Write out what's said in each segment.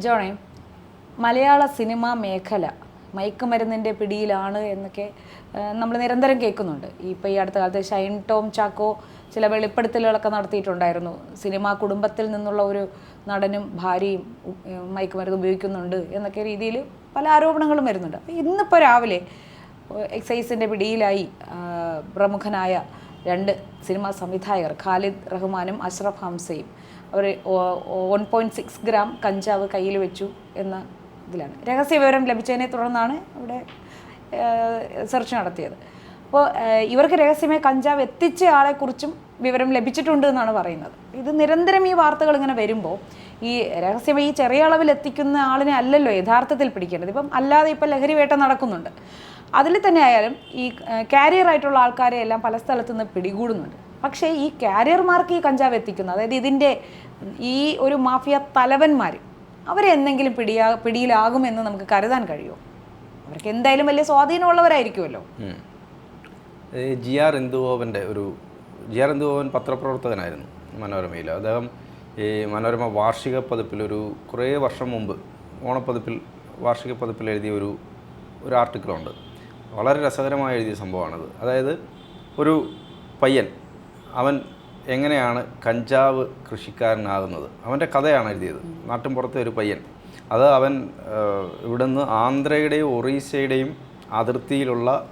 ജോണേ മലയാള cinema മേഖല മയക്കുമരുന്നിന്റെ പിടിയിലാണ് എന്നൊക്കെ നമ്മൾ നിരന്തരം കേൾക്കുന്നുണ്ട്. ഇപ്പോൾ ഈ അടുത്ത കാലത്ത് ഷൈൻ ടോം ചാക്കോ ചില വെളിപ്പെടുത്തലുകളൊക്കെ നടത്തിയിട്ടുണ്ടായിരുന്നു. സിനിമാ കുടുംബത്തിൽ നിന്നുള്ള ഒരു നടനും ഭാര്യയും മയക്കുമരുന്ന് ഉപയോഗിക്കുന്നുണ്ട് എന്നൊക്കെ രീതിയിൽ പല ആരോപണങ്ങളും വരുന്നുണ്ട്. അപ്പോൾ ഇന്നിപ്പോൾ രാവിലെ എക്സൈസിന്റെ പിടിയിലായി പ്രമുഖനായ രണ്ട് സിനിമാ സംവിധായകർ ഖാലിദ് റഹ്മാനും അഷ്റഫ് ഹംസയും അവർ വൺ പോയിന്റ് സിക്സ് ഗ്രാം കഞ്ചാവ് കയ്യിൽ വെച്ചു എന്ന ഇതിലാണ്. രഹസ്യ വിവരം ലഭിച്ചതിനെ തുടർന്നാണ് ഇവിടെ സെർച്ച് നടത്തിയത്. അപ്പോൾ ഇവർക്ക് രഹസ്യമായി കഞ്ചാവ് എത്തിച്ച ആളെക്കുറിച്ചും വിവരം ലഭിച്ചിട്ടുണ്ട് എന്നാണ് പറയുന്നത്. ഇത് നിരന്തരം ഈ വാർത്തകൾ ഇങ്ങനെ വരുമ്പോൾ ഈ രഹസ്യമായി ഈ ചെറിയ അളവിൽ എത്തിക്കുന്ന ആളിനെ അല്ലല്ലോ യഥാർത്ഥത്തിൽ പിടിക്കേണ്ടത്. ഇപ്പം അല്ലാതെ ഇപ്പം ലഹരി വേട്ട നടക്കുന്നുണ്ട്. അതിൽ തന്നെ ആയാലും ഈ കാരിയർ ആയിട്ടുള്ള ആൾക്കാരെ എല്ലാം പല സ്ഥലത്തുനിന്ന് പിടികൂടുന്നുണ്ട്. പക്ഷേ ഈ കാരിയർമാർക്ക് ഈ കഞ്ചാവ് എത്തിക്കുന്നു. അതായത് ഇതിന്റെ ഈ ഒരു മാഫിയ തലവന്മാർ അവരെ എന്തെങ്കിലും പിടിയാ പിടിയിലാകുമെന്ന് നമുക്ക് കരുതാൻ കഴിയുമോ? അവർക്ക് എന്തായാലും വലിയ സ്വാധീനമുള്ളവരായിരിക്കുമല്ലോ. ജി ആർ ഇന്ദുഗോപന്റെ ഒരു ജി ആർ ഇന്ദുഗോപൻ പത്രപ്രവർത്തകനായിരുന്നു മനോരമയിൽ. അദ്ദേഹം ഈ മനോരമ വാർഷിക പതിപ്പിൽ ഒരു കുറേ വർഷം മുമ്പ് ഓണപ്പതിപ്പിൽ വാർഷിക പതിപ്പിൽ എഴുതിയ ഒരു ഒരു ആർട്ടിക്കിളുണ്ട്. വളരെ രസകരമായി എഴുതിയ സംഭവമാണത്. അതായത് ഒരു പയ്യൻ അവൻ എങ്ങനെയാണ് കഞ്ചാവ് കൃഷിക്കാരനാകുന്നത്? അവന്റെ കഥയാണ് എഴുതിയത്. നാട്ടിൻപുറത്തെ ഒരു പയ്യൻ. അത് അവൻ ഇവിടുന്ന് ആന്ധ്രയുടെയും ഒറീസയുടെയും അതിർത്തിയിലുള്ള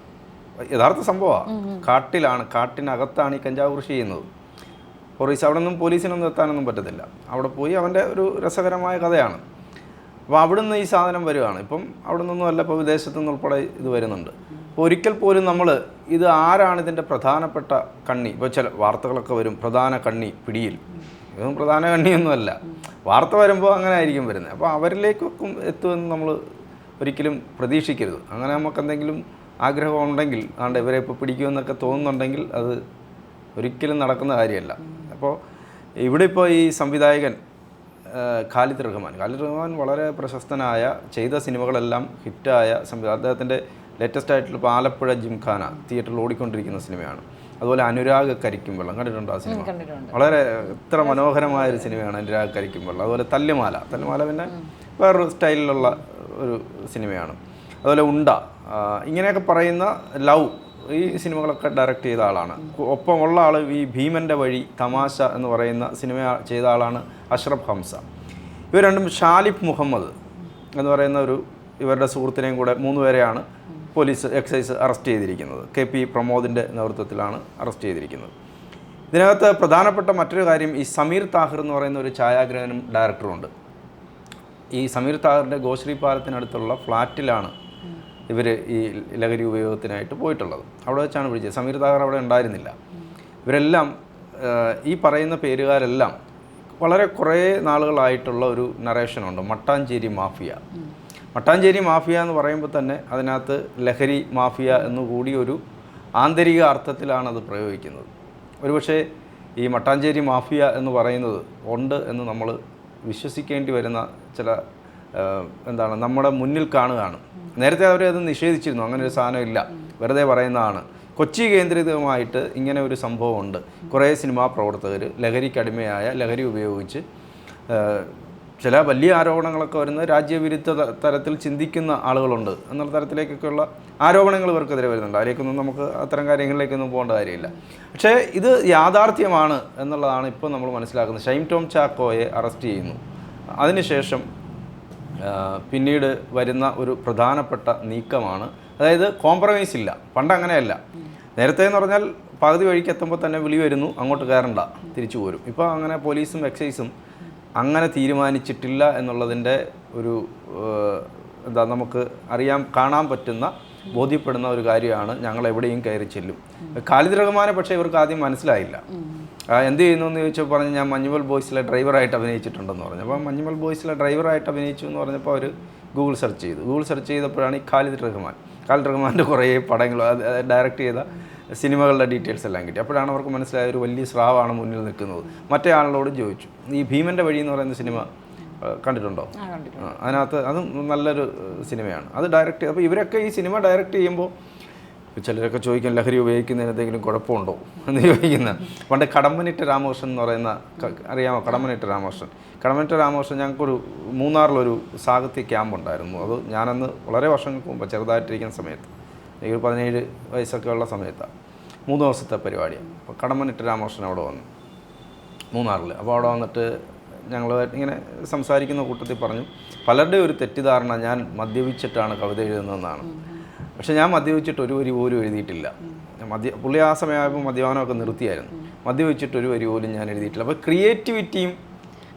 യഥാർത്ഥ സംഭവമാണ് കാട്ടിലാണ് കാട്ടിനകത്താണ് ഈ കഞ്ചാവ് കൃഷി ചെയ്യുന്നത്. ഒറീസ അവിടെ നിന്നും പോലീസിനൊന്നും എത്താനൊന്നും പറ്റത്തില്ല. അവിടെ പോയി അവന്റെ ഒരു രസകരമായ കഥയാണ്. അപ്പോൾ അവിടുന്ന് ഈ സാധനം വരുവാണ്. ഇപ്പം അവിടെ നിന്നൊന്നും അല്ല ഇപ്പോൾ വിദേശത്തു നിന്ന് ഉൾപ്പെടെ ഇത് വരുന്നുണ്ട്. ഒരിക്കൽ പോലും നമ്മൾ ഇത് ആരാണ് ഇതിന്റെ പ്രധാനപ്പെട്ട കണ്ണി? ഇപ്പോൾ ചില വാർത്തകളൊക്കെ വരും പ്രധാന കണ്ണി പിടിയിൽ. ഇതൊന്നും പ്രധാന കണ്ണിയൊന്നുമല്ല. വാർത്ത വരുമ്പോൾ അങ്ങനെ ആയിരിക്കും വരുന്നത്. അപ്പോൾ അവരിലേക്കൊക്കെ എത്തുമെന്ന് നമ്മൾ ഒരിക്കലും പ്രതീക്ഷിക്കരുത്. അങ്ങനെ നമുക്ക് എന്തെങ്കിലും ആഗ്രഹം ഉണ്ടെങ്കിൽ ആണ്ട് ഇവരെ ഇപ്പോൾ പിടിക്കുമെന്നൊക്കെ തോന്നുന്നുണ്ടെങ്കിൽ അത് ഒരിക്കലും നടക്കുന്ന കാര്യമല്ല. അപ്പോൾ ഇവിടെ ഇപ്പോൾ ഈ സംവിധായകൻ ഖാലിദ് റഹ്മാൻ. ഖാലിദ് റഹ്മാൻ വളരെ പ്രശസ്തനായ ചെയ്ത സിനിമകളെല്ലാം ഹിറ്റായ സംവിധാനം അദ്ദേഹത്തിന്റെ ലേറ്റസ്റ്റ് ആയിട്ടുള്ള ഇപ്പോൾ ആലപ്പുഴ ജിംഖാന തിയേറ്ററിൽ ഓടിക്കൊണ്ടിരിക്കുന്ന സിനിമയാണ് അതുപോലെ അനുരാഗ് കരിക്കും വെള്ളം കണ്ടിട്ടുണ്ടോ ആ സിനിമ വളരെ ഇത്ര മനോഹരമായ ഒരു സിനിമയാണ് അനുരാഗ് കരിക്കും വെള്ളം. അതുപോലെ തല്ലുമാല. തല്ലുമാല പിന്നെ വേറൊരു സ്റ്റൈലിലുള്ള ഒരു സിനിമയാണ് അതുപോലെ ഉണ്ട. ഇങ്ങനെയൊക്കെ പറയുന്ന ലവ് ഈ സിനിമകളൊക്കെ ഡയറക്റ്റ് ചെയ്ത ആളാണ്. ഒപ്പമുള്ള ആൾ ഈ ഭീമന്റെ വഴി തമാശ എന്ന് പറയുന്ന സിനിമ ചെയ്ത ആളാണ് അഷ്റഫ് ഹംസ. ഇവർ രണ്ടും ഷാലിഫ് മുഹമ്മദ് എന്ന് പറയുന്ന ഒരു ഇവരുടെ സുഹൃത്തിനെയും കൂടെ മൂന്ന് പേരെയാണ് പോലീസ് എക്സൈസ് അറസ്റ്റ് ചെയ്തിരിക്കുന്നത്. കെ പി പ്രമോദിന്റെ നേതൃത്വത്തിലാണ് അറസ്റ്റ് ചെയ്തിരിക്കുന്നത്. ഇതിനകത്ത് പ്രധാനപ്പെട്ട മറ്റൊരു കാര്യം ഈ സമീർ താഹിർ എന്ന് പറയുന്ന ഒരു ഛായാഗ്രഹനും ഡയറക്ടറും ഉണ്ട് ഈ സമീർ താഹിറിന്റെ ഗോശ്രീ പാലത്തിനടുത്തുള്ള ഫ്ലാറ്റിലാണ് ഇവർ ഈ ലഹരി ഉപയോഗത്തിനായിട്ട് പോയിട്ടുള്ളത്. അവിടെ വെച്ചാണ് വിളിച്ചത് സമീർ താഹർ അവിടെ ഉണ്ടായിരുന്നില്ല. ഇവരെല്ലാം ഈ പറയുന്ന പേരുകാരെല്ലാം വളരെ കുറേ നാളുകളായിട്ടുള്ള ഒരു നറേഷനുണ്ട് മട്ടാഞ്ചേരി മാഫിയ. മട്ടാഞ്ചേരി മാഫിയ എന്ന് പറയുമ്പോൾ തന്നെ അതിനകത്ത് ലഹരി മാഫിയ എന്നുകൂടി ഒരു ആന്തരിക അർത്ഥത്തിലാണ് അത് പ്രയോഗിക്കുന്നത്. ഒരുപക്ഷെ ഈ മട്ടാഞ്ചേരി മാഫിയ എന്ന് പറയുന്നത് ഉണ്ട് എന്ന് നമ്മൾ വിശ്വസിക്കേണ്ടി വരുന്ന ചില എന്താണ് നമ്മുടെ മുന്നിൽ കാണുകയാണ്. നേരത്തെ അവർ അത് നിഷേധിച്ചിരുന്നു അങ്ങനെ ഒരു സാധനം ഇല്ല. വെറുതെ പറയുന്നതാണ്. കൊച്ചി കേന്ദ്രീകൃതമായിട്ട് ഇങ്ങനെ ഒരു സംഭവമുണ്ട്. കുറേ സിനിമാ പ്രവർത്തകർ ലഹരിക്കടിമയായ ലഹരി ഉപയോഗിച്ച് ചില വലിയ ആരോപണങ്ങളൊക്കെ വരുന്നത് രാജ്യവിരുദ്ധ തരത്തിൽ ചിന്തിക്കുന്ന ആളുകളുണ്ട് എന്നുള്ള തരത്തിലേക്കൊക്കെയുള്ള ആരോപണങ്ങൾ ഇവർക്കെതിരെ വരുന്നുണ്ട്. അതിലേക്കൊന്നും നമുക്ക് അത്തരം കാര്യങ്ങളിലേക്കൊന്നും പോകേണ്ട കാര്യമില്ല. പക്ഷേ ഇത് യാഥാർത്ഥ്യമാണ് എന്നുള്ളതാണ് ഇപ്പോൾ നമ്മൾ മനസ്സിലാക്കുന്നത്. ഷൈം ടോം ചാക്കോയെ അറസ്റ്റ് ചെയ്യുന്നു. അതിനുശേഷം പിന്നീട് വരുന്ന ഒരു പ്രധാനപ്പെട്ട നീക്കമാണ്. അതായത് കോംപ്രമൈസ് ഇല്ല. പണ്ട് അങ്ങനെയല്ല. നേരത്തെ എന്ന് പറഞ്ഞാൽ പകുതി വഴിക്ക് എത്തുമ്പോൾ തന്നെ വിളി വരുന്നു അങ്ങോട്ട് കയറണ്ട തിരിച്ചു പോരും. ഇപ്പോൾ അങ്ങനെ പോലീസും എക്സൈസും അങ്ങനെ തീരുമാനിച്ചിട്ടില്ല എന്നുള്ളതിന്റെ ഒരു എന്താ നമുക്ക് അറിയാൻ കാണാൻ പറ്റുന്ന ബോധ്യപ്പെടുന്ന ഒരു കാര്യമാണ് ഞങ്ങൾ എവിടെയും കയറി ചെല്ലും. ഖാലിദ് റഹ്മാനെ പക്ഷേ ഇവർക്ക് ആദ്യം മനസ്സിലായില്ല. എന്ത് ചെയ്യുന്നു എന്ന് ചോദിച്ചപ്പോൾ പറഞ്ഞു ഞാൻ മഞ്ഞുമൽ ബോയ്സിലെ ഡ്രൈവറായിട്ട് അഭിനയിച്ചിട്ടുണ്ടെന്ന് പറഞ്ഞു. അപ്പോൾ മഞ്ഞുമൽ ബോയ്സിലെ ഡ്രൈവറായിട്ട് അഭിനയിച്ചു എന്ന് പറഞ്ഞപ്പോൾ അവർ ഗൂഗിൾ സെർച്ച് ചെയ്തു. ഗൂഗിൾ സെർച്ച് ചെയ്തപ്പോഴാണ് ഈ ഖാലിദ് റഹ്മാൻ. ഖാലിദ് റഹ്മാന്റെ കുറേ പടങ്ങൾ ഡയറക്റ്റ് ചെയ്ത സിനിമകളുടെ ഡീറ്റെയിൽസ് എല്ലാം കിട്ടി. അപ്പോഴാണ് അവർക്ക് മനസ്സിലായ ഒരു വലിയ സ്രാവാണ് മുന്നിൽ നിൽക്കുന്നത്. മറ്റേ ആളിനോട് ചോദിച്ചു ഈ ഭീമന്റെ വഴി എന്ന് പറയുന്ന സിനിമ കണ്ടിട്ടുണ്ടോ? അതിനകത്ത് അതും നല്ലൊരു സിനിമയാണ്. അത് ഡയറക്റ്റ് അപ്പോൾ ഇവരൊക്കെ ഈ സിനിമ ഡയറക്റ്റ് ചെയ്യുമ്പോൾ ചിലരൊക്കെ ചോദിക്കും ലഹരി ഉപയോഗിക്കുന്നതിന് എന്തെങ്കിലും കുഴപ്പമുണ്ടോ? എന്ന് ചോദിക്കുന്ന പണ്ട് കടമ്പനിട്ട രാമകൃഷ്ണൻ എന്ന് പറയുന്ന അറിയാമോ? കടമ്പനിട്ട രാമകൃഷ്ണൻ. കടമ്പനിട്ട രാമകൃഷ്ണൻ ഞങ്ങൾക്കൊരു മൂന്നാറിലൊരു സാഹിത്യ ക്യാമ്പ് ഉണ്ടായിരുന്നു അത് ഞാനന്ന് വളരെ വർഷങ്ങൾക്ക് മുമ്പ് ചെറുതായിട്ടിരിക്കുന്ന സമയത്ത്. എനിക്ക് ഒരു പതിനേഴ് വയസ്സൊക്കെ ഉള്ള സമയത്താണ് മൂന്ന് ദിവസത്തെ പരിപാടിയാണ് അപ്പോൾ കടമ്പനിട്ട് രാമകൃഷ്ണൻ അവിടെ വന്നു. മൂന്നാറിൽ അപ്പോൾ അവിടെ വന്നിട്ട് ഞങ്ങൾ ഇങ്ങനെ സംസാരിക്കുന്ന കൂട്ടത്തിൽ പറഞ്ഞു പലരുടെയും ഒരു തെറ്റിദ്ധാരണ ഞാൻ മദ്യപിച്ചിട്ടാണ് കവിത എഴുതുന്നതെന്നാണ്. പക്ഷേ ഞാൻ മദ്യപിച്ചിട്ട് ഒരു വരി പോലും എഴുതിയിട്ടില്ല. മദ്യ പുള്ളി ആ സമയമായപ്പോൾ മദ്യപാനമൊക്കെ നിർത്തിയായിരുന്നു. മദ്യപിച്ചിട്ട് ഒരു വരി പോലും ഞാൻ എഴുതിയിട്ടില്ല. അപ്പോൾ ക്രിയേറ്റിവിറ്റിയും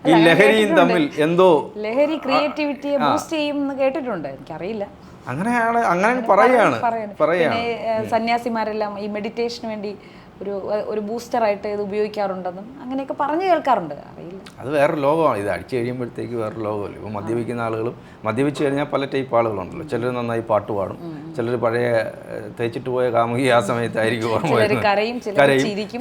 ഈ ലഹരിയും തമ്മിൽ എന്തോ ലഹരി ക്രിയേറ്റിവിറ്റിയെ ബൂസ്റ്റ് ചെയ്യും എന്ന് കേട്ടിട്ടുണ്ട്. എനിക്കറിയില്ല. അങ്ങനെയാണ് അങ്ങനെ പറയാണ് പറയാണ്. സന്യാസിമാരെല്ലാം ഈ മെഡിറ്റേഷന് വേണ്ടി ഒരു ഒരു ബൂസ്റ്ററായിട്ട് ഇത് ഉപയോഗിക്കാറുണ്ടെന്നും അങ്ങനെയൊക്കെ പറഞ്ഞു കേൾക്കാറുണ്ട്. അറിയില്ല. അത് വേറൊരു ലോകമാണ്. ഇത് അടിച്ചു കഴിയുമ്പോഴത്തേക്ക് വേറൊരു ലോകമല്ലേ? ഇപ്പോൾ മദ്യപിക്കുന്ന ആളുകളും മദ്യപിച്ച് കഴിഞ്ഞാൽ പല ടൈപ്പ് ആളുകളുണ്ടല്ലോ. ചിലർ നന്നായി പാട്ട് പാടും. ചിലർ പഴയ തേച്ചിട്ട് പോയ കാമുകി ആ സമയത്തായിരിക്കും. കരയും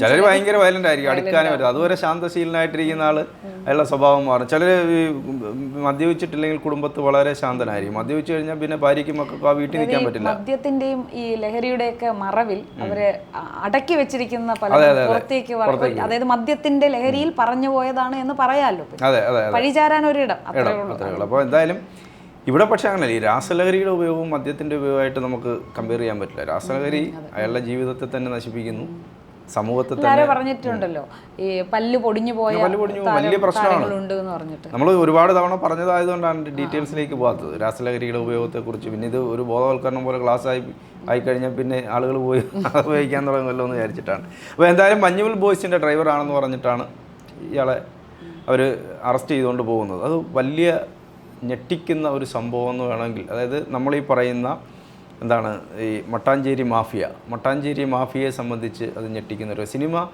ചിലർ ഭയങ്കര വയലന്റ് ആയിരിക്കും. അടുക്കാനേ വരും. അതുവരെ ശാന്തശീലനായിട്ടിരിക്കുന്ന ആൾ അയാളുടെ സ്വഭാവം മാറും. ചിലർ മദ്യപിച്ചിട്ടില്ലെങ്കിൽ കുടുംബത്ത് വളരെ ശാന്തനായിരിക്കും. മദ്യപിച്ച് കഴിഞ്ഞാൽ പിന്നെ ഭാര്യയ്ക്കും മക്കൾക്കും ആ വീട്ടിൽ നിൽക്കാൻ പറ്റില്ല. മദ്യത്തിന്റെയും ഈ ലഹരിയുടെയൊക്കെ മറവിൽ അവരെ അടക്കി വെച്ചിരിക്കുന്ന പല അതെ, അതെ. പുറത്തേക്ക് അതായത് മദ്യത്തിന്റെ ലഹരിയിൽ പറഞ്ഞു പോയതാണ് എന്ന് പറയാമല്ലോ പഴിചാരാൻ ഒരിടം അപ്പോൾ എന്തായാലും ഇവിടെ പക്ഷേ അങ്ങനെയല്ല. ഈ രാസലഹരിയുടെ ഉപയോഗവും മദ്യത്തിന്റെ ഉപയോഗമായിട്ട് നമുക്ക് കമ്പയർ ചെയ്യാൻ പറ്റില്ല. രാസലഹരി അയാളുടെ ജീവിതത്തെ തന്നെ നശിപ്പിക്കുന്നു. സമൂഹത്തെ തന്നെ ആരോ പറഞ്ഞിട്ടുണ്ടല്ലോ. ഈ പല്ല് പൊടിഞ്ഞു പോയ പല്ല് പൊടിഞ്ഞു വലിയ പ്രശ്നമാണ്. നമ്മൾ ഒരുപാട് തവണ പറഞ്ഞതായതുകൊണ്ടാണ് ഡീറ്റെയിൽസിലേക്ക് പോകാത്തത്. രാസലഹരിയുടെ ഉപയോഗത്തെക്കുറിച്ച്. പിന്നെ ഇത് ഒരു ബോധവൽക്കരണം പോലെ ക്ലാസ് ആയി ആയിക്കഴിഞ്ഞാൽ പിന്നെ ആളുകൾ പോയി ഉപയോഗിക്കാൻ തുടങ്ങുമല്ലോ എന്ന് വിചാരിച്ചിട്ടാണ്. അപ്പോൾ എന്തായാലും മഞ്ഞുവൽ ബോയ്സിന്റെ ഡ്രൈവറാണെന്ന് പറഞ്ഞിട്ടാണ് ഇയാളെ അവർ അറസ്റ്റ് ചെയ്തുകൊണ്ട് പോകുന്നത്. അത് വലിയ ഞെട്ടിക്കുന്ന ഒരു സംഭവം എന്ന് വേണമെങ്കിൽ അതായത് നമ്മൾ ഈ പറയുന്ന എന്താണ് ഈ മട്ടാഞ്ചേരി മാഫിയ. മട്ടാഞ്ചേരി മാഫിയയെ സംബന്ധിച്ച് അത് ഞെട്ടിക്കുന്ന ഒരു സിനിമ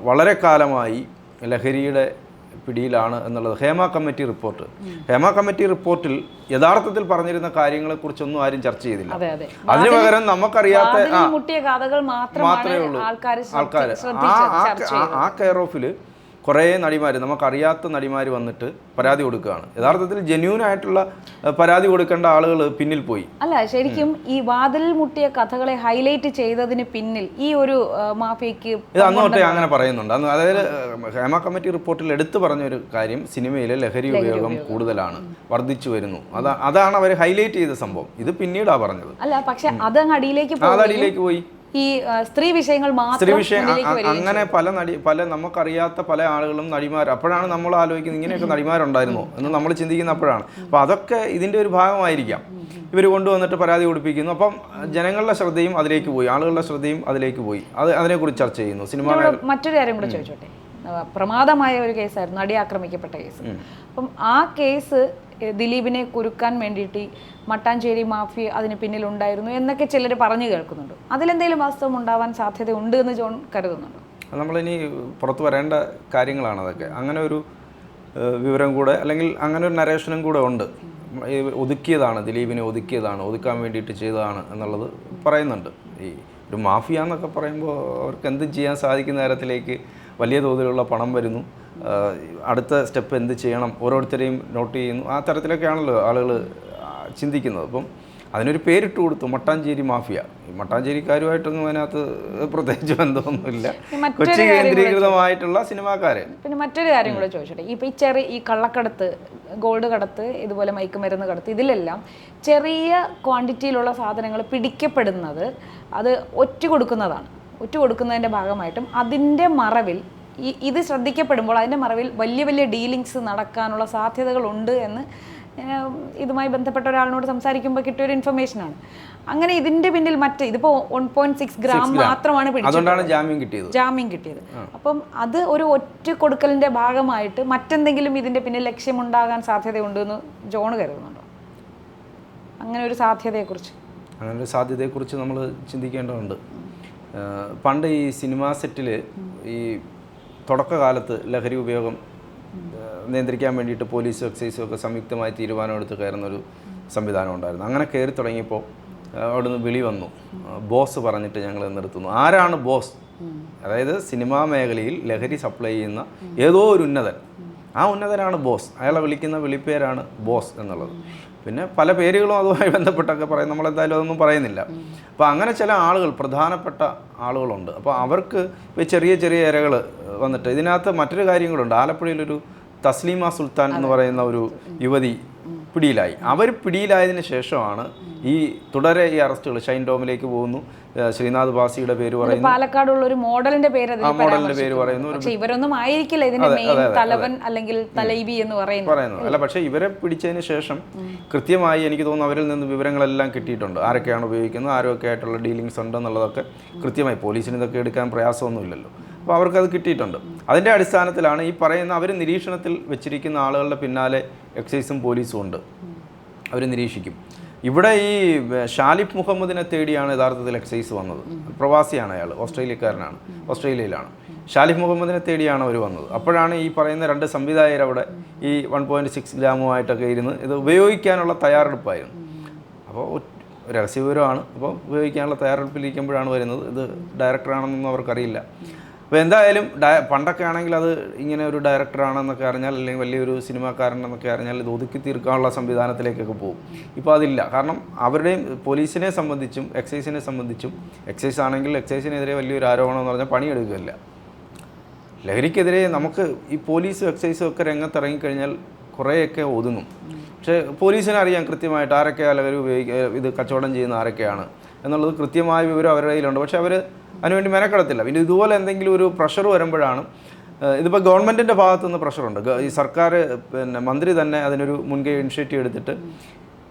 വളരെ കാലമായി ലഹരിയുടെ പിടിയിലാണ് എന്നുള്ളത്. Hema committee report. Hema committee റിപ്പോർട്ടിൽ യഥാർത്ഥത്തിൽ പറഞ്ഞിരുന്ന കാര്യങ്ങളെക്കുറിച്ചൊന്നും ആരും ചർച്ച ചെയ്തില്ല. അതെ അതെ. അതിനു പകരം നമുക്കറിയാത്ത മാത്രമേ ഉള്ളൂ. ആൾക്കാർ ആ ആ- ആ കെയർ ഓഫിൽ കുറേ നടിമാർ നമുക്കറിയാത്ത നടിമാർ വന്നിട്ട് പരാതി കൊടുക്കുകയാണ്. യഥാർത്ഥത്തിൽ ജെന്യൂൻ ആയിട്ടുള്ള പരാതി കൊടുക്കേണ്ട ആളുകൾ പിന്നിൽ പോയി. അല്ല ശരിക്കും ഈ വാതിൽ മുട്ടിയ കഥകളെ ഹൈലൈറ്റ് ചെയ്തതിന് പിന്നിൽ ഈ ഒരു മാഫിയക്ക് ഇത് അന്ന് തൊട്ടേ അങ്ങനെ പറയുന്നുണ്ട്. അന്ന് അതായത് ഹേമ കമ്മിറ്റി റിപ്പോർട്ടിൽ എടുത്തു പറഞ്ഞ ഒരു കാര്യം സിനിമയിലെ ലഹരി ഉപയോഗം കൂടുതലാണ് വർദ്ധിച്ചു വരുന്നു. അതാ അതാണ് അവർ ഹൈലൈറ്റ് ചെയ്ത സംഭവം. ഇത് പിന്നീടാണ് പറഞ്ഞത്. അല്ല പക്ഷെ അതങ്ങ് അടിയിലേക്ക് അതടിയിലേക്ക് പോയി. ഈ സ്ത്രീ വിഷയങ്ങൾ സ്ത്രീ മാത്രം വിഷയം അ- വരികയും അങ്ങനെ പല നടി പല നമുക്കറിയാത്ത പല ആളുകളും നടിമാർ അപ്പോഴാണ് നമ്മൾ ആലോചിക്കുന്നത് ഇങ്ങനെയൊക്കെ നടിമാരുണ്ടായിരുന്നു എന്ന് നമ്മൾ ചിന്തിക്കുന്ന അപ്പോഴാണ്. അപ്പോൾ അതൊക്കെ ഇതിന്റെ ഒരു ഭാഗമായിരിക്കാം. ഇവർ കൊണ്ടുവന്നിട്ട് പരാതി കൊടുപ്പിക്കുന്നു. അപ്പം ജനങ്ങളുടെ ശ്രദ്ധയും അതിലേക്ക് പോയി ആളുകളുടെ ശ്രദ്ധയും അതിലേക്ക് പോയി. അത് അതിനെക്കുറിച്ച് ചർച്ച ചെയ്യുന്നു. സിനിമ മറ്റൊരു കാര്യം കൂടെ ചോദിച്ചോട്ടെ. പ്രമാദമായ ഒരു കേസായിരുന്നു നടി ആക്രമിക്കപ്പെട്ട കേസ് അപ്പം ആ കേസ് ദിലീപിനെ കുരുക്കാൻ വേണ്ടിയിട്ട് മട്ടാഞ്ചേരി മാഫിയ അതിന് പിന്നിലുണ്ടായിരുന്നു എന്നൊക്കെ ചിലർ പറഞ്ഞു കേൾക്കുന്നുണ്ട്. അതിലെന്തെങ്കിലും വാസ്തവം ഉണ്ടാവാൻ സാധ്യതയുണ്ട് എന്ന് ജോൺ കരുതുന്നുണ്ട്. നമ്മളിനി പുറത്തു വരേണ്ട കാര്യങ്ങളാണ് അതൊക്കെ. അങ്ങനെ ഒരു വിവരം കൂടെ അല്ലെങ്കിൽ അങ്ങനെ ഒരു നരേഷനും കൂടെ ഉണ്ട്. ഒതുക്കിയതാണ് ദിലീപിനെ ഒതുക്കിയതാണ് ഒതുക്കാൻ വേണ്ടിയിട്ട് ചെയ്തതാണ് എന്നുള്ളത് പറയുന്നുണ്ട്. ഈ ഒരു മാഫിയ എന്നൊക്കെ പറയുമ്പോൾ അവർക്ക് എന്ത് ചെയ്യാൻ സാധിക്കുന്ന തരത്തിലേക്ക് വലിയ തോതിലുള്ള പണം വരുന്നു. അടുത്ത സ്റ്റെപ്പ് എന്ത് ചെയ്യണം? ഓരോരുത്തരെയും നോട്ട് ചെയ്യുന്നു. ആ തരത്തിലൊക്കെയാണല്ലോ ആളുകൾ ചിന്തിക്കുന്നത്. അപ്പം അതിനൊരു പേരിട്ട് കൊടുത്തു മട്ടാഞ്ചേരി മാഫിയ. ഈ മട്ടാഞ്ചേരിക്കാരുമായിട്ടൊന്നും അതിനകത്ത് പ്രത്യേകിച്ച് ബന്ധമൊന്നുമില്ല. കൊച്ചി കേന്ദ്രീകൃതമായിട്ടുള്ള സിനിമാക്കാരെ. പിന്നെ മറ്റൊരു കാര്യം കൂടെ ചോദിച്ചോട്ടെ ഇപ്പൊ ഈ ചെറിയ ഈ കള്ളക്കടത്ത് ഗോൾഡ് കടത്ത് ഇതുപോലെ മയക്കുമരുന്ന് കടത്ത് ഇതിലെല്ലാം ചെറിയ ക്വാണ്ടിറ്റിയിലുള്ള സാധനങ്ങൾ പിടിക്കപ്പെടുന്നത് അത് ഒറ്റ കൊടുക്കുന്നതാണ് ഒറ്റ കൊടുക്കുന്നതിന്റെ ഭാഗമായിട്ടും അതിന്റെ മറവിൽ ഈ ഇത് ശ്രദ്ധിക്കപ്പെടുമ്പോൾ അതിന്റെ മറവിൽ വലിയ വലിയ ഡീലിങ്സ് നടക്കാനുള്ള സാധ്യതകളുണ്ട് എന്ന് ഇതുമായി ബന്ധപ്പെട്ട ഒരാളിനോട് സംസാരിക്കുമ്പോൾ കിട്ടിയൊരു ഇൻഫർമേഷനാണ് അങ്ങനെ ഇതിന്റെ പിന്നിൽ മറ്റ് ഇതിപ്പോ വൺ പോയിന്റ് സിക്സ് ഗ്രാം മാത്രമാണ് അതുകൊണ്ടാണ് ജാമ്യം കിട്ടിയത്. ജാമ്യം കിട്ടിയത്. അപ്പം അത് ഒരു ഒറ്റ കൊടുക്കലിന്റെ ഭാഗമായിട്ട് മറ്റെന്തെങ്കിലും ഇതിന്റെ പിന്നിൽ ലക്ഷ്യമുണ്ടാകാൻ സാധ്യതയുണ്ട് എന്ന് ജോൺ കരുതുന്നുണ്ടോ? അങ്ങനെ ഒരു സാധ്യതയെക്കുറിച്ച്. അങ്ങനെ ഒരു സാധ്യതയെക്കുറിച്ച് നമ്മൾ ചിന്തിക്കേണ്ടതുണ്ട്. പണ്ട് ഈ സിനിമാ സെറ്റിൽ ഈ തുടക്കകാലത്ത് ലഹരി ഉപയോഗം നിയന്ത്രിക്കാൻ വേണ്ടിയിട്ട് പോലീസും എക്സൈസും ഒക്കെ സംയുക്തമായി തീരുമാനമെടുത്ത് കയറുന്ന ഒരു സംവിധാനം ഉണ്ടായിരുന്നു. അങ്ങനെ കയറി തുടങ്ങിയപ്പോൾ അവിടെ അവിടുന്ന് വിളി വന്നു. ബോസ് പറഞ്ഞിട്ട് ഞങ്ങൾ നിർത്തുന്നു. ആരാണ് ബോസ്? അതായത് സിനിമാ മേഖലയിൽ ലഹരി സപ്ലൈ ചെയ്യുന്ന ഏതോ ഒരു ഉന്നതൻ. ആ ഉന്നതനാണ് ബോസ്. അയാളെ വിളിക്കുന്ന വിളിപ്പേരാണ് ബോസ് എന്നുള്ളത്. പിന്നെ പല പേരുകളും അതുമായി ബന്ധപ്പെട്ടൊക്കെ പറയും. നമ്മളെന്തായാലും അതൊന്നും പറയുന്നില്ല. അപ്പോൾ അങ്ങനെ ചില ആളുകൾ പ്രധാനപ്പെട്ട ആളുകളുണ്ട്. അപ്പോൾ അവർക്ക് ചെറിയ ചെറിയ ഇരകൾ വന്നിട്ട് ഇതിനകത്ത് മറ്റൊരു കാര്യങ്ങളുണ്ട്. ആലപ്പുഴയിലൊരു തസ്ലീമ സുൽത്താൻ എന്ന് പറയുന്ന ഒരു യുവതി പിടിയിലായി. അവർ പിടിയിലായതിനു ശേഷമാണ് ഈ തുടരെ ഈ അറസ്റ്റുകൾ. ഷൈൻ ഡോമിലേക്ക് പോകുന്നു. ശ്രീനാഥ് ബാസിയുടെ പേര് പറയുന്നു. പാലക്കാടുള്ള ഒരു മോഡലിന്റെ പേര് മോഡലിന്റെ പേര് പറയുന്നു. ഇവരൊന്നും ആയിരിക്കില്ല ഇതിന്റെ മെയിൻ തലവൻ അല്ലെങ്കിൽ തലൈബി എന്ന് പറയുന്നു പറയുന്നു അല്ല പക്ഷേ ഇവരെ പിടിച്ചതിന് ശേഷം കൃത്യമായി എനിക്ക് തോന്നുന്നു അവരിൽ നിന്ന് വിവരങ്ങളെല്ലാം കിട്ടിയിട്ടുണ്ട്. ആരൊക്കെയാണ് ഉപയോഗിക്കുന്നത് ആരൊക്കെ ആയിട്ടുള്ള ഡീലിങ്സ് ഉണ്ടെന്നുള്ളതൊക്കെ കൃത്യമായി പോലീസിന് ഇതൊക്കെ എടുക്കാൻ പ്രയാസമൊന്നുമില്ലല്ലോ. അപ്പോൾ അവർക്കത് കിട്ടിയിട്ടുണ്ട്. അതിന്റെ അടിസ്ഥാനത്തിലാണ് ഈ പറയുന്ന അവർ നിരീക്ഷണത്തിൽ വെച്ചിരിക്കുന്ന ആളുകളുടെ പിന്നാലെ എക്സൈസും പോലീസും ഉണ്ട്. അവർ നിരീക്ഷിക്കും. ഇവിടെ ഈ ഷാലിഫ് മുഹമ്മദിനെ തേടിയാണ് യഥാർത്ഥത്തിൽ എക്സൈസ് വന്നത്. പ്രവാസിയാണ് അയാൾ ഓസ്ട്രേലിയക്കാരനാണ് ഓസ്ട്രേലിയയിലാണ്. ഷാലിഫ് മുഹമ്മദിനെ തേടിയാണ് അവർ വന്നത്. അപ്പോഴാണ് ഈ പറയുന്ന രണ്ട് സംവിധായകർ അവിടെ ഈ വൺ പോയിന്റ് സിക്സ് ഗ്രാമുമായിട്ടൊക്കെ ഇരുന്ന് ഇത് ഉപയോഗിക്കാനുള്ള തയ്യാറെടുപ്പായിരുന്നു. അപ്പോൾ രഹസ്യവിവരമാണ്. അപ്പോൾ ഉപയോഗിക്കാനുള്ള തയ്യാറെടുപ്പിലിരിക്കുമ്പോഴാണ് വരുന്നത്. ഇത് ഡയറക്ടറാണെന്നൊന്നും അവർക്കറിയില്ല. അപ്പോൾ എന്തായാലും പണ്ടൊക്കെ ആണെങ്കിൽ അത് ഇങ്ങനെ ഒരു ഡയറക്ടറാണെന്നൊക്കെ അറിഞ്ഞാൽ അല്ലെങ്കിൽ വലിയൊരു സിനിമാക്കാരനെന്നൊക്കെ അറിഞ്ഞാൽ ഇത് ഒതുക്കി തീർക്കാനുള്ള സംവിധാനത്തിലേക്കൊക്കെ പോകും. ഇപ്പോൾ അതില്ല. കാരണം അവരുടെയും പോലീസിനെ സംബന്ധിച്ചും എക്സൈസിനെ സംബന്ധിച്ചും എക്സൈസ് ആണെങ്കിൽ എക്സൈസിനെതിരെ വലിയൊരു ആരോപണം എന്ന് പറഞ്ഞാൽ പണിയെടുക്കുകയില്ല. ലഹരിക്കെതിരെ നമുക്ക് ഈ പോലീസും എക്സൈസും ഒക്കെ രംഗത്തിറങ്ങിക്കഴിഞ്ഞാൽ കുറേയൊക്കെ ഒതുങ്ങും. പക്ഷേ പോലീസിനെ അറിയാം കൃത്യമായിട്ട് ആരൊക്കെയാണ് ലഹരി ഉപയോഗിക്കുക ഇത് കച്ചവടം ചെയ്യുന്ന ആരൊക്കെയാണ് എന്നുള്ളത് കൃത്യമായ വിവരം അവരുടെ കയ്യിലുണ്ട്. പക്ഷേ അവർ അതിനുവേണ്ടി മെനക്കെടത്തില്ല. പിന്നെ ഇതുപോലെ എന്തെങ്കിലും ഒരു പ്രഷർ വരുമ്പോഴാണ് ഇതിപ്പോൾ ഗവൺമെന്റിന്റെ ഭാഗത്തു നിന്ന് പ്രഷറുണ്ട് ഈ സർക്കാർ പിന്നെ മന്ത്രി തന്നെ അതിനൊരു മുൻകൈ ഇനിഷ്യേറ്റീവ് എടുത്തിട്ട്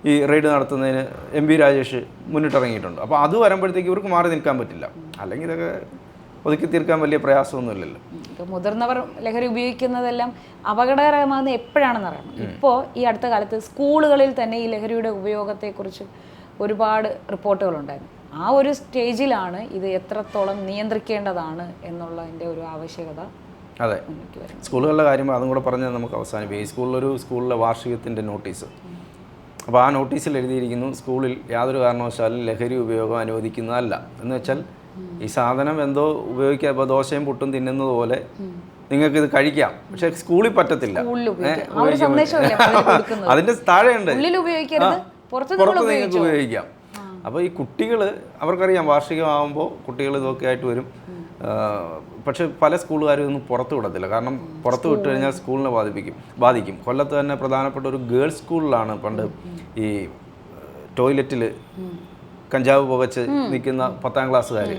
ഈ റെയ്ഡ് നടത്തുന്നതിന് എം വി രാജേഷ് മുന്നിട്ടിറങ്ങിയിട്ടുണ്ട്. അപ്പോൾ അത് വരുമ്പോഴത്തേക്ക് ഇവർക്ക് മാറി നിൽക്കാൻ പറ്റില്ല. അല്ലെങ്കിൽ ഇതൊക്കെ ഒതുക്കി തീർക്കാൻ വലിയ പ്രയാസമൊന്നുമില്ലല്ലോ മുതിർന്നവർ ലഹരി ഉപയോഗിക്കുന്നതെല്ലാം അപകടകരമാകുന്ന എപ്പോഴാണെന്ന് അറിയണം. ഇപ്പോൾ ഈ അടുത്ത കാലത്ത് സ്കൂളുകളിൽ തന്നെ ഈ ലഹരിയുടെ ഉപയോഗത്തെക്കുറിച്ച് ഒരുപാട് റിപ്പോർട്ടുകളുണ്ടായിരുന്നു. ആ ഒരു സ്റ്റേജിലാണ് ഇത് എത്രത്തോളം നിയന്ത്രിക്കേണ്ടതാണ് എന്നുള്ളതിന്റെ ഒരു ആവശ്യകത അതെ. സ്കൂളുകളുടെ കാര്യം അതും കൂടെ പറഞ്ഞാൽ നമുക്ക് അവസാനിപ്പോൾ ഈ സ്കൂളിലൊരു സ്കൂളിലെ വാർഷികത്തിന്റെ നോട്ടീസ്. അപ്പോൾ ആ നോട്ടീസിൽ എഴുതിയിരിക്കുന്നു സ്കൂളിൽ യാതൊരു കാരണവശാലും ലഹരി ഉപയോഗം അനുവദിക്കുന്നതല്ല. എന്ന് വെച്ചാൽ ഈ സാധനം എന്തോ ഉപയോഗിക്കുക ഇപ്പോൾ ദോശയും പുട്ടും തിന്നുന്നത് പോലെ നിങ്ങൾക്ക് ഇത് കഴിക്കാം. പക്ഷേ സ്കൂളിൽ പറ്റത്തില്ല. അതിന്റെ താഴെയുണ്ട്. പുറത്ത് നിങ്ങൾ നിങ്ങൾക്ക് ഉപയോഗിക്കാം. അപ്പോൾ ഈ കുട്ടികൾ അവർക്കറിയാം വാർഷികമാകുമ്പോൾ കുട്ടികൾ ഇതൊക്കെ ആയിട്ട് വരും. പക്ഷെ പല സ്കൂളുകാരും ഒന്നും പുറത്തു വിടത്തില്ല. കാരണം പുറത്തു വിട്ട് കഴിഞ്ഞാൽ സ്കൂളിനെ ബാധിപ്പിക്കും ബാധിക്കും. കൊല്ലത്ത് തന്നെ പ്രധാനപ്പെട്ട ഒരു ഗേൾസ് സ്കൂളിലാണ് പണ്ട് ഈ ടോയ്ലറ്റിൽ കഞ്ചാവ് പുകച്ച് നിൽക്കുന്ന പത്താം ക്ലാസ്സുകാർ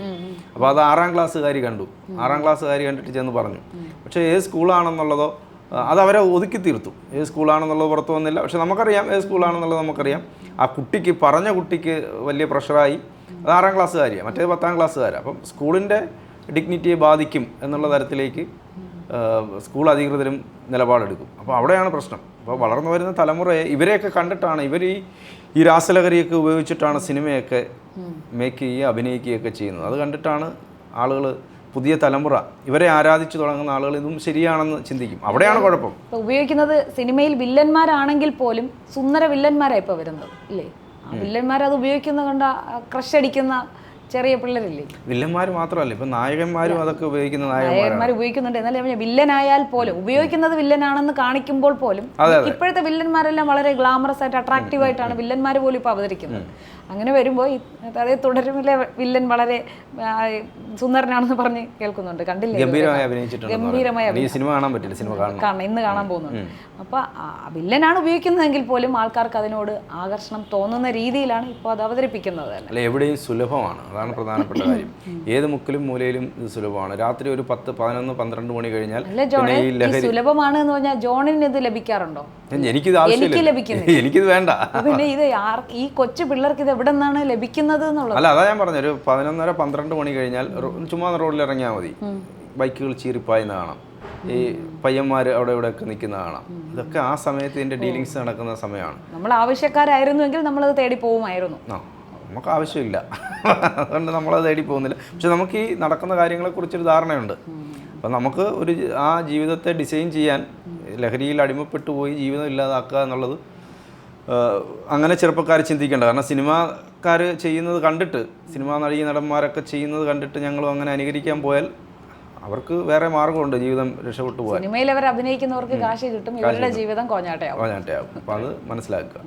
അപ്പോൾ അത് ആറാം ക്ലാസ്സുകാർ കണ്ടു. ആറാം ക്ലാസ്സുകാർ കണ്ടിട്ട് ചെന്ന് പറഞ്ഞു. പക്ഷേ ഏത് സ്കൂളാണെന്നുള്ളതോ അത് അവരെ ഒതുക്കി തീർത്തു. ഏത് സ്കൂളാണെന്നുള്ളത് പുറത്തു വന്നില്ല. പക്ഷെ നമുക്കറിയാം ഏത് സ്കൂളാണെന്നുള്ളത് നമുക്കറിയാം. ആ കുട്ടിക്ക് പറഞ്ഞ കുട്ടിക്ക് വലിയ പ്രഷറായി. അത് ആറാം ക്ലാസ്സുകാരിയാണ് മറ്റേത് പത്താം ക്ലാസ്സുകാരാണ് അപ്പം സ്കൂളിന്റെ ഡിഗ്നിറ്റിയെ ബാധിക്കും എന്നുള്ള തരത്തിലേക്ക് സ്കൂൾ അധികൃതരും നിലപാടെടുക്കും. അപ്പോൾ അവിടെയാണ് പ്രശ്നം. അപ്പോൾ വളർന്നു വരുന്ന തലമുറയെ ഇവരെയൊക്കെ കണ്ടിട്ടാണ് ഇവർ ഈ ഈ രാസലഹരിയൊക്കെ ഉപയോഗിച്ചിട്ടാണ് സിനിമയൊക്കെ മേക്ക് ചെയ്യുക അഭിനയിക്കുകയൊക്കെ ചെയ്യുന്നത്. അത് കണ്ടിട്ടാണ് ആളുകൾ പുതിയ തലമുറ. ഇവരെ ആരാധിച്ചു തുടങ്ങുന്ന ആളുകൾ ഇതും ശരിയാണെന്ന് ചിന്തിക്കും. അവിടെയാണ് കുഴപ്പം. ഉപയോഗിക്കുന്നത് സിനിമയിൽ വില്ലന്മാരാണെങ്കിൽ പോലും സുന്ദര വില്ലന്മാരാണ് ഇപ്പൊ വരുന്നത് ഇല്ലേ? ആ വില്ലന്മാർ അത് ഉപയോഗിക്കുന്ന കണ്ട ക്രഷ് അടിക്കുന്ന ചെറിയ പിള്ളേരില്ലേ? വില്ലന്മാർ മാത്രമല്ല ഇപ്പൊ നായകന്മാരും അതൊക്കെ ഉപയോഗിക്കുന്ന നായകന്മാർ ഉപയോഗിക്കുന്നുണ്ട്. എന്നാലും വില്ലനായാൽ പോലും ഉപയോഗിക്കുന്നത് വില്ലനാണെന്ന് കാണിക്കുമ്പോൾ പോലും ഇപ്പോഴത്തെ വില്ലന്മാരെല്ലാം വളരെ ഗ്ലാമറസ് ആയിട്ട് അട്രാക്റ്റീവ് ആയിട്ടാണ് വില്ലന്മാർ പോലും ഇപ്പൊ അവതരിക്കുന്നത്. അങ്ങനെ വരുമ്പോൾ അതായത് തുടരുമിലെ വില്ലൻ വളരെ സുന്ദരനാണെന്ന് പറഞ്ഞ് കേൾക്കുന്നുണ്ട്. കണ്ടില്ലേ ഗംഭീരമായി അഭിനയിച്ചിട്ടുണ്ട് ഗംഭീരമായി സിനിമ കാണാൻ പറ്റില്ല സിനിമ കാണണം. ഇന്ന് കാണാൻ പോകുന്നുണ്ട്. അപ്പൊ ആ വില്ലനാണ് ഉപയോഗിക്കുന്നതെങ്കിൽ പോലും ആൾക്കാർക്ക് അതിനോട് ആകർഷണം തോന്നുന്ന രീതിയിലാണ് ഇപ്പോൾ അത് അവതരിപ്പിക്കുന്നത് അല്ല എവിടെയും സുലഭമാണ്. അതാണ് പ്രധാനപ്പെട്ട കാര്യം. ഏത് മുക്കിലും മൂലയിലും ഇത് സുലഭമാണ്. രാത്രി ഒരു പത്ത് പതിനൊന്ന് പന്ത്രണ്ട് മണി കഴിഞ്ഞാൽ പിന്നെ ഈ ലഹരി സുലഭമാണ് എന്ന് പറഞ്ഞാൽ ജോണിന് ഇത് ലഭിക്കാറുണ്ടോ? എനിക്കിത് ആവശ്യമില്ല. എനിക്കിത് വേണ്ട. പിന്നെ ഇത് ഈ കൊച്ചു പിള്ളേർക്ക് ഇത് എവിടെ നിന്നാണ് ലഭിക്കുന്നത് എന്നുള്ളത്? അല്ല അതാ ഞാൻ പറഞ്ഞു ഒരു പതിനൊന്നര പന്ത്രണ്ട് മണി കഴിഞ്ഞാൽ ചുമ്മാ റോഡിൽ ഇറങ്ങിയാൽ മതി. ബൈക്കുകൾ ചീറിപ്പായി കാണാം. ഈ പയ്യന്മാർ അവിടെ ഇവിടെ ഒക്കെ നിൽക്കുന്ന കാണാം. ഇതൊക്കെ ആ സമയത്ത് ഇതിന്റെ ഡീലിങ്സ് നടക്കുന്ന സമയമാണ്. നമ്മൾ ആവശ്യക്കാരായിരുന്നുവെങ്കിൽ നമ്മളത് തേടി പോകുമായിരുന്നു. നമുക്ക് ആവശ്യമില്ല. അതുകൊണ്ട് നമ്മളത് തേടി പോകുന്നില്ല. പക്ഷെ നമുക്ക് ഈ നടക്കുന്ന കാര്യങ്ങളെക്കുറിച്ചൊരു ധാരണയുണ്ട്. അപ്പം നമുക്ക് ഒരു ആ ജീവിതത്തെ ഡിസൈൻ ചെയ്യാൻ ലഹരിയിൽ അടിമപ്പെട്ടു പോയി ജീവിതം ഇല്ലാതാക്കുക എന്നുള്ളത് അങ്ങനെ ചെറുപ്പക്കാർ ചിന്തിക്കേണ്ട. കാരണം സിനിമാക്കാർ ചെയ്യുന്നത് കണ്ടിട്ട് സിനിമാ നടി നടന്മാരൊക്കെ ചെയ്യുന്നത് കണ്ടിട്ട് ഞങ്ങളും അങ്ങനെ അനുകരിക്കാൻ പോയാൽ അവർക്ക് വേറെ മാർഗമുണ്ട് ജീവിതം രക്ഷപ്പെട്ടു പോകാൻ. സിനിമയിൽ അവർ അഭിനയിക്കുന്നവർക്ക് കാശ് കിട്ടും ഇവരുടെ ജീവിതം കോഞ്ഞാട്ടയാവും. കോഞ്ഞാട്ടയാവും. അപ്പോൾ അത് മനസ്സിലാക്കുക.